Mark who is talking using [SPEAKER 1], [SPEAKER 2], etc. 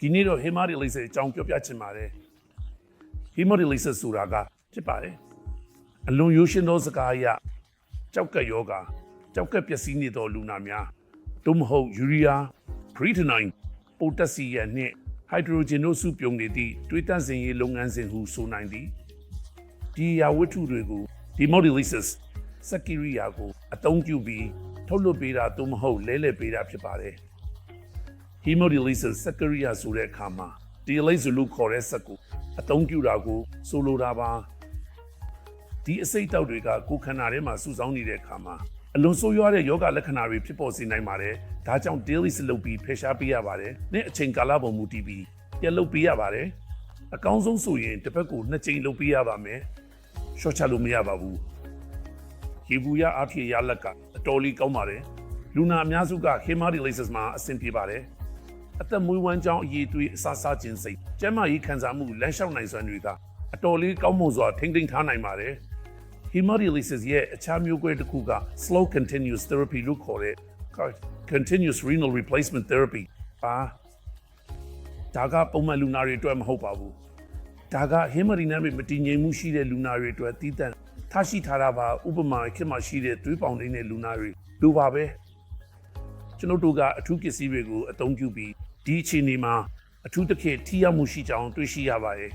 [SPEAKER 1] ဒီနေ့တော့ hemodialysis အကြောင်းပြောပြချင်ပါတယ် hemodialysis ဆိုတာကဖြစ်ပါတယ်အလွန်ရိုးရှင်းသောစကားအရကြောက်ကက်ယောဂါကြောက်ကက်ပျက်စီးနေသောလူနာများသို့မဟုတ်ယူရီးယား creatinine ပိုတက်ဆီယမ်နှင့်ဟိုက်ဒရိုဂျင်တို့စုပြုံနေသည့်တွေးတန့်စင်ရေးလုပ်ငန်းစဉ်ဟုဆိုနိုင်သည်ဒီအရာဝတ္ထုတွေကို hemodialysis စက်ကိရိယာကိုအသုံးပြုပြီးထုတ်လွှတ်ပေးတာသို့မဟုတ်လဲလှယ်ပေးတာဖြစ်ပါတယ် hemodialysis စက်ကရိယာဆိုတဲ့အခါမှာ dialysis လို့ခေါ်တဲ့စက်ကိုအသုံးပြုတာကိုဆိုလိုတာပါဒီအစိတ်တောက်တွေကကိုယ်ခန္ဓာထဲမှာစုဆောင်းနေတဲ့အခါမှာအလွန်ဆိုးရွားတဲ့ယောဂလက္ခဏာတွေဖြစ်ပေါ်စေနိုင်ပါတယ်ဒါကြောင့် dialysis လုပ်ပြီးဖယ်ရှားပေးရပါတယ်နဲ့အချိန်ကာလပုံမူတည်ပြီးပြန်လုပ်ပေးရပါတယ်အကောင်းဆုံးဆိုရင်တစ်ပတ်ကိုနှစ်ကြိမ်လုပ်ပေးရပါမယ်ရှော့ချလို့မရပါဘူးရေဘူးရအားဖြင့်ရလက်ကအတော်လေးကောင်းပါတယ်လူနာအများစုက hemodialysis မှာအဆင်ပြေပါတယ် အသက်မွေးဝမ်းကြောင်းအရေးသွေးအစားစားခြင်းစိတ်ကျန်းမာရေးခံစားမှုလမ်းလျှောက်နိုင်စွမ်းတွေကအတော်လေးကောင်းမွန်စွာထိန်းသိမ်းထားနိုင်ပါတယ် hemodialysis ရဲ့အခြားမျိုးကွဲတစ်ခုက slow continuous therapy လို့ခေါ်တဲ့ continuous renal replacement therapy ပါဒါကပုံမှန်လူနာတွေအတွက်မဟုတ်ပါဘူးဒါက hemodynamic မတည်ငြိမ်မှုရှိတဲ့လူနာတွေအတွက်တည်တံ့ထားရှိထားတာပါဥပမာခေတ်မှာရှိတဲ့သွေးပေါင်နေတဲ့လူနာတွေလိုပါပဲ ကျွန်တော်တို့ကအထူးပစ္စည်းတွေကိုအသုံးပြုပြီးဒီအခြေအနေမှာအထူးသဖြင့်ထိရောက်မှုရှိကြောင်းတွေ့ရှိရပါတယ်